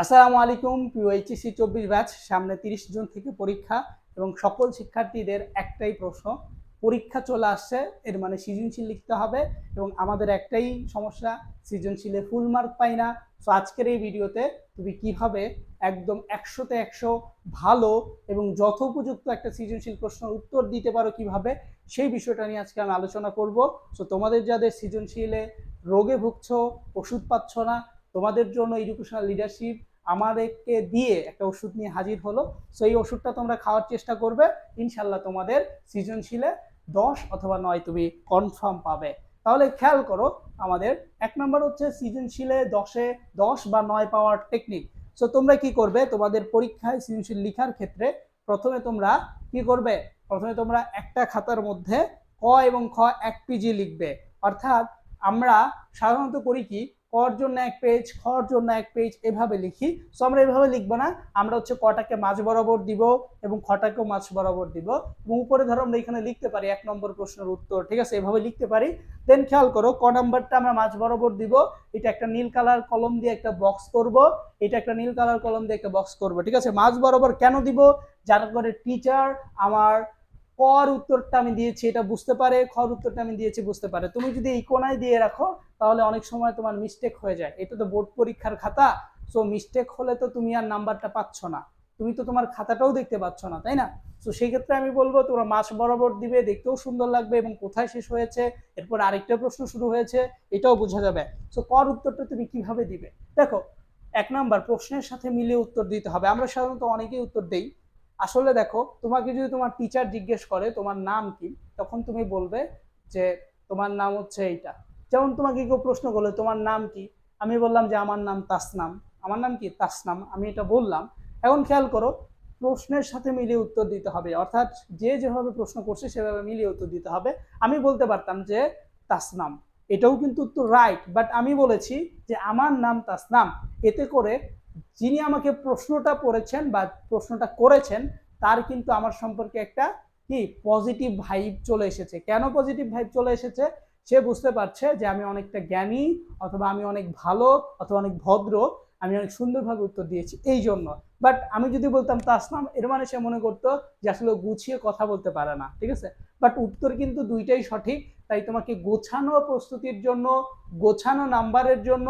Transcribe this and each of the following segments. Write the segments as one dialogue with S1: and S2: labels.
S1: আসসালামু আলাইকুম পিওএইচএসি চব্বিশ ব্যাচ, সামনে তিরিশ জুন থেকে পরীক্ষা এবং সকল শিক্ষার্থীদের একটাই প্রশ্ন, পরীক্ষা চলে আসছে, এর মানে সৃজনশীল লিখতে হবে এবং আমাদের একটাই সমস্যা, সৃজনশীলে ফুল মার্ক পাই না। তো আজকের এই ভিডিওতে তুমি কীভাবে একদম একশোতে একশো ভালো এবং যথোপযুক্ত একটা সৃজনশীল প্রশ্নের উত্তর দিতে পারো কীভাবে, সেই বিষয়টা নিয়ে আজকে আমি আলোচনা করব। সো তোমাদের যাদের সৃজনশীলে রোগে ভুগছো, ওষুধ পাচ্ছ না তোমাদের জন্য এডুকেশনাল লিডারশিপ আমাদেরকে দিয়ে একটা ওষুধ নিয়ে হাজির হলো। সো এই ওষুধটা তোমরা খাওয়ার চেষ্টা করবে। ইনশাল্লাহ তোমাদের সৃজনশীলে দশ অথবা নয় তুমি কনফার্ম পাবে। তাহলে খেয়াল করো, আমাদের এক নম্বর হচ্ছে সৃজনশীলে দশে দশ বা নয় পাওয়ার টেকনিক সো তোমরা কি করবে? তোমাদের পরীক্ষায় সৃজনশীল লিখার ক্ষেত্রে প্রথমে তোমরা কি করবে? প্রথমে তোমরা একটা খাতার মধ্যে ক এবং খ এক পিজি লিখবে। অর্থাৎ আমরা সাধারণত করি কি কর জন্য এক পেজ খর জন্য এক পেজ এভাবে লিখি। সো আমরা এভাবে লিখব না। আমরা হচ্ছে কটাকে মাঝ বরাবর দিব এবং খটাকেও মাঝ বরাবর দিব। এবং উপরে ধরো আমরা এখানে লিখতে পারি এক নম্বর প্রশ্নের উত্তর, ঠিক আছে? এভাবে লিখতে পারি। দেন খেয়াল করো, ক নাম্বারটা আমরা মাঝ বরাবর দিব। এটা একটা নীল কালার কলম দিয়ে একটা বক্স করব। এটা একটা নীল কালার কলম দিয়ে একটা বক্স করব, ঠিক আছে? মাঝ বরাবর কেন দিব? যার করে টিচার আমার কর উত্তরটা আমি দিয়েছি, এটা বুঝতে পারে, খর উত্তরটা আমি দিয়েছি, বুঝতে পারে। তুমি যদি এই কোনায় দিয়ে রাখো, তাহলে অনেক সময় তোমার মিস্টেক হয়ে যায়। এটা তো বোর্ড পরীক্ষার খাতা সো মিস্টেক হলে তো তুমি আর নাম্বারটা পাচ্ছ না। তুমি তো তোমার খাতাটাও দেখতে পাচ্ছ না, তাই না? তো সেই ক্ষেত্রে আমি বলব, তোমরা মাছ বরাবর দিবে, দেখতেও সুন্দর লাগবে এবং কোথায় শেষ হয়েছে, এরপর আরেকটা প্রশ্ন শুরু হয়েছে, এটাও বোঝা যাবে। সো কর উত্তরটা তুমি কীভাবে দিবে? দেখো, এক নাম্বার, প্রশ্নের সাথে মিলিয়ে উত্তর দিতে হবে। আমরা সাধারণত অনেকেই উত্তর দেই। আসলে দেখো, তোমাকে যদি তোমার টিচার জিজ্ঞেস করে তোমার নাম কি, তখন তুমি বলবে যে তোমার নাম হচ্ছে এইটা। যেমন তোমাকে কেউ প্রশ্ন করল, তোমার নাম কি? আমি বললাম যে, আমার নাম তাসনাম। আমার নাম কি? তাসনাম। আমি এটা বললাম। এখন খেয়াল করো, প্রশ্নের সাথে মিলিয়ে উত্তর দিতে হবে। অর্থাৎ যে যেভাবে প্রশ্ন করছে, সেভাবে মিলিয়ে উত্তর দিতে হবে। আমি বলতে পারতাম যে, তাসনাম। এটাও কিন্তু উত্তর রাইট বাট আমি বলেছি যে, আমার নাম তাসনাম। এতে করে যিনি আমাকে প্রশ্নটা পড়েছেন বা প্রশ্নটা করেছেন, তার কিন্তু আমার সম্পর্কে একটা কি পজিটিভ ভাইব চলে এসেছে। কেন পজিটিভ ভাইব চলে এসেছে? সে বুঝতে পারছে যে আমি অনেকটা জ্ঞানী অথবা আমি অনেক ভালো অথবা অনেক ভদ্র, আমি অনেক সুন্দরভাবে উত্তর দিয়েছি এই জন্য। বাট আমি যদি বলতাম তাসনাম, এর মানে সে মনে করতো যে আসলে গুছিয়ে কথা বলতে পারে না, ঠিক আছে? বাট উত্তর কিন্তু দুইটাই সঠিক। তাই তোমাকে গোছানো প্রস্তুতির জন্য, গোছানো নাম্বারের জন্য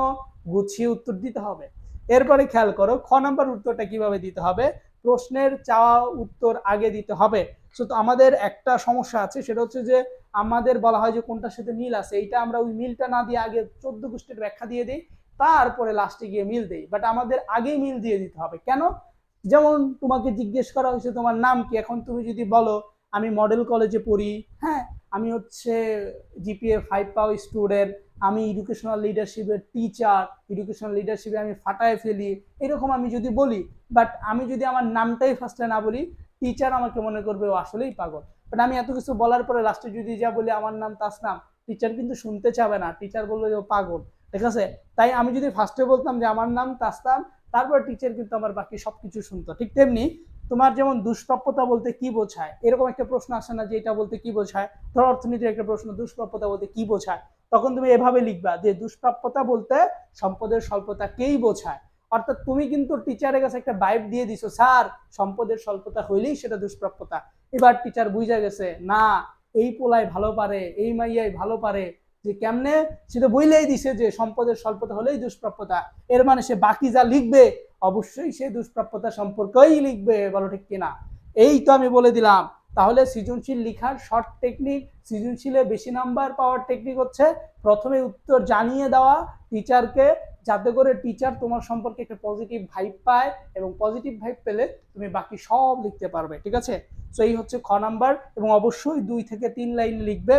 S1: গুছিয়ে উত্তর দিতে হবে। এরপরে খেয়াল করো, খ নাম্বার উত্তরটা কীভাবে দিতে হবে? প্রশ্নের চাওয়া উত্তর আগে দিতে হবে। সো তো আমাদের একটা সমস্যা আছে, সেটা হচ্ছে যে আমাদের বলা হয় যে কোনটার সাথে মিল আছে, এইটা আমরা ওই মিলটা না দিয়ে আগে চোদ্দ গোষ্ঠীর ব্যাখ্যা দিয়ে দিই, তারপরে লাস্টে গিয়ে মিল দেই। বাট আমাদের আগেই মিল দিয়ে দিতে হবে। কেন? যেমন তোমাকে জিজ্ঞেস করা হয়েছে, তোমার নাম কি? এখন তুমি যদি বলো, আমি মডেল কলেজে পড়ি। হ্যাঁ আমি হচ্ছে জিপিএ ফাইভ পাও স্টুডেন্ট আমি এডুকেশনাল লিডারশিপের টিচার এডুকেশনাল লিডারশিপে আমি ফাটায় ফেলি, এরকম আমি যদি বলি বাট আমি যদি আমার নামটাই ফার্স্টে না বলি টিচার আমাকে মনে করবে ও আসলেই পাগল। বাট আমি এত কিছু বলার পরে লাস্টে যদি যা বলি, আমার নাম তাসনাম টিচার কিন্তু শুনতে চাবে না টিচার বলবে যে ও পাগল, ঠিক আছে? তাই আমি যদি ফার্স্টে বলতাম যে আমার নাম তাসনাম, তারপর টিচার কিন্তু আমার বাকি সব কিছু শুনতো। ঠিক তেমনি তোমার যেমন দুষ্প্রাপ্যতা বলতে কি বোঝায়? এরকম একটা প্রশ্ন আসে না যে এটা বলতে কি বোঝায়? ধর অর্থনীতির একটা প্রশ্ন, দুষ্প্রাপ্যতা বলতে কি বোঝায়? তখন তুমি এভাবে লিখবা যে দুষ্প্রাপ্যতা বলতে সম্পদের স্বল্পতাকেই বোঝায়। অর্থাৎ তুমি কিন্তু টিচারের কাছে একটা বাইব দিয়ে দিছো, স্যার, সম্পদের স্বল্পতা হইলেই সেটা দুষ্প্রাপ্যতা। এবার টিচার বুঝা গেছে, না, এই পোলায় ভালো পারে, এই মাইয়াই ভালো পারে। যে কেমনে? সেটা বইলেই দিছে যে সম্পদের স্বল্পতা হলেই দুষ্প্রাপ্যতা। এর মানে সে বাকি যা লিখবে, অবশ্যই সে দুষ্প্রাপ্যতা সম্পর্কেই লিখবে, বলো ঠিক কিনা? এই তো আমি বলে দিলাম। তাহলে সৃজনশীল লেখার শর্ট টেকনিক সৃজনশীলে বেশি নাম্বার পাওয়ার টেকনিক হচ্ছে প্রথমে উত্তর জানিয়ে দেওয়া টিচারকে যাতে করে টিচার তোমার সম্পর্কে একটা পজিটিভ ভাইব পায় এবং পজিটিভ ভাইব পেলে তুমি বাকি সব লিখতে পারবে, ঠিক আছে? সো এই হচ্ছে খ নাম্বার এবং অবশ্যই দুই থেকে তিন লাইন লিখবে।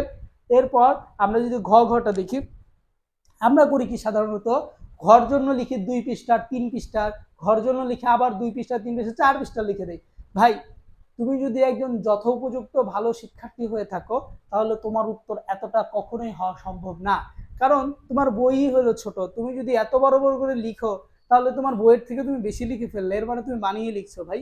S1: এরপর আমরা যদি ঘ ঘটা দেখি, আমরা করি কি সাধারণত? ঘর জন্য লিখি দুই পৃষ্ঠার তিন পৃষ্ঠার, ঘর জন্য লিখে আবার দুই পৃষ্ঠা তিন পৃষ্ঠা চার পৃষ্ঠা লিখে দেয় ভাই তুমি যদি একজন যথোপযুক্ত ভালো শিক্ষার্থী হয়ে থাকো, তাহলে তোমার উত্তর এতটা কখনোই হওয়া সম্ভব না। কারণ তোমার বই হলো ছোট। তুমি যদি এত বড় বড় করে লিখো, তাহলে তোমার বইয়ের থেকে তুমি বেশি লিখে ফেললে, এর মানে তুমি বানিয়ে লিখছো ভাই।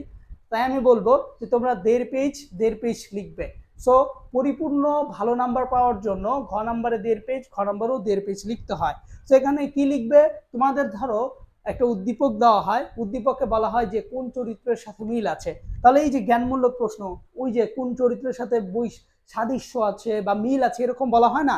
S1: তাই আমি বলব যে তোমরা দেড় পেজ দেড় পেজ লিখবে। সো পরিপূর্ণ ভালো নাম্বার পাওয়ার জন্য ঘ নাম্বারে দেড় পেজ খ নাম্বারেও দেড় পেজ লিখতে হয়। তো এখানে কি লিখবে? তোমাদের ধরো একটা উদ্দীপক দেওয়া হয় উদ্দীপকে বলা হয় যে কোন চরিত্রের সাথে মিল আছে। তাহলে এই যে জ্ঞানমূলক প্রশ্ন, ওই যে কোন চরিত্রের সাথে বই সাদৃশ্য আছে বা মিল আছে এরকম বলা হয় না?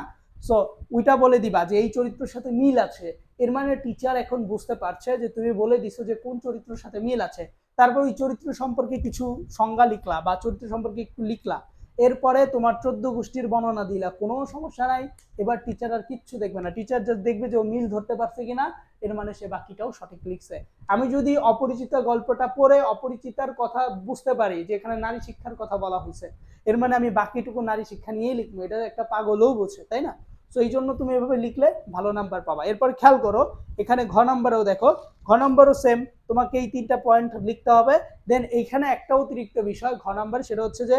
S1: সো ওইটা বলে দিবা যে এই চরিত্রের সাথে মিল আছে। এর মানে টিচার এখন বুঝতে পারছে যে তুমি বলে দিছো যে কোন চরিত্রের সাথে মিল আছে। তারপর ওই চরিত্র সম্পর্কে কিছু সংজ্ঞা লিখলা বা চরিত্র সম্পর্কে একটু লিখলা। এরপরে তোমার চোদ্দ গোষ্ঠীর বর্ণনা দিলা, কোনো সমস্যা নাই। এবার টিচার আর কিচ্ছু দেখবে না। টিচার জাস্ট দেখবে যে ও মিল ধরতে পারছে কিনা, এর মানে সে বাকিটাও সঠিক লিখছে। আমি যদি অপরিচিত গল্পটা পড়ে অপরিচিতার কথা বুঝতে পারি, যে এখানে নারী শিক্ষার কথা বলা হয়েছে, এর মানে আমি বাকিটুকু নারী শিক্ষা নিয়েই লিখব। এটা একটা পাগলও বোঝে তাই না? তো এই জন্য তুমি এভাবে লিখলে ভালো নাম্বার পাবা। এরপর খেয়াল করো, এখানে ঘ নাম্বারেও দেখো। ঘ নাম্বারও সেম তোমাকে এই তিনটা পয়েন্ট লিখতে হবে। দেন এইখানে একটা অতিরিক্ত বিষয়, ঘ নাম্বার সেটা হচ্ছে যে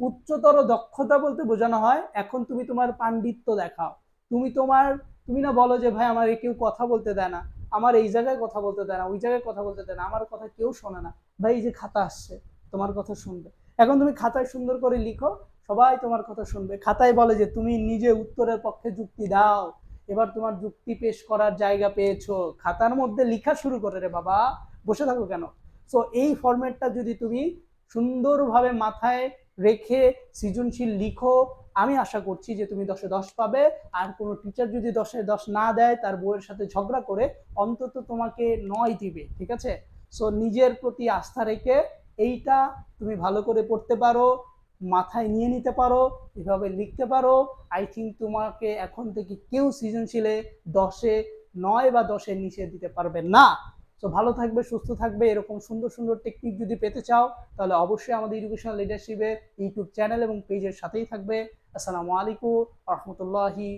S1: উচ্চতর দক্ষতা বলতে বোঝানো হয়। এখন তুমি তোমার পাণ্ডিত্য দেখাও। তুমি তোমার, তুমি না বলো যে, ভাই, আমার কেউ কথা বলতে দেয় না। আমার এই জায়গায় কথা বলতে দেয় না, ওই জায়গায় কথা বলতে দেয় না। আমার কথা কেউ শোনে না। ভাই, এই যে খাতা আসছে, তোমার কথা শুনবে। এখন তুমি খাতায় সুন্দর করে লিখো, সবাই তোমার কথা শুনবে। খাতায় বলে যে, তুমি নিজে উত্তরের পক্ষে যুক্তি দাও। এবার তোমার যুক্তি পেশ করার জায়গা পেয়েছ। খাতার মধ্যে লিখা শুরু করে রে বাবা। বসে থাকো কেন? সো এই ফরম্যাটটা যদি তুমি সুন্দরভাবে মাথায় রেখে সৃজনশীল লিখো। আমি আশা করছি যে তুমি দশে দশ পাবে, আর কোনো টিচার যদি দশে দশ না দেয়, তার বইয়ের সাথে ঝগড়া করে অন্তত তোমাকে নয় দিবে, ঠিক আছে? সো নিজের প্রতি আস্থা রেখে এইটা তুমি ভালো করে পড়তে পারো, মাথায় নিয়ে নিতে পারো, এভাবে লিখতে পারো। আই থিঙ্ক তোমাকে এখন থেকে কেউ সৃজনশীলে দশে নয় বা দশের নিচে দিতে পারবে না। তো ভালো থাকবে, সুস্থ থাকবে, এরকম সুন্দর সুন্দর টেকনিক যদি পেতে চাও, তাহলে অবশ্যই আমাদের এডুকেশনাল লিডারশিপের ইউটিউব চ্যানেল এবং পেজের সাথেই থাকবে। আসসালামু আলাইকুম রহমতুল্লাহি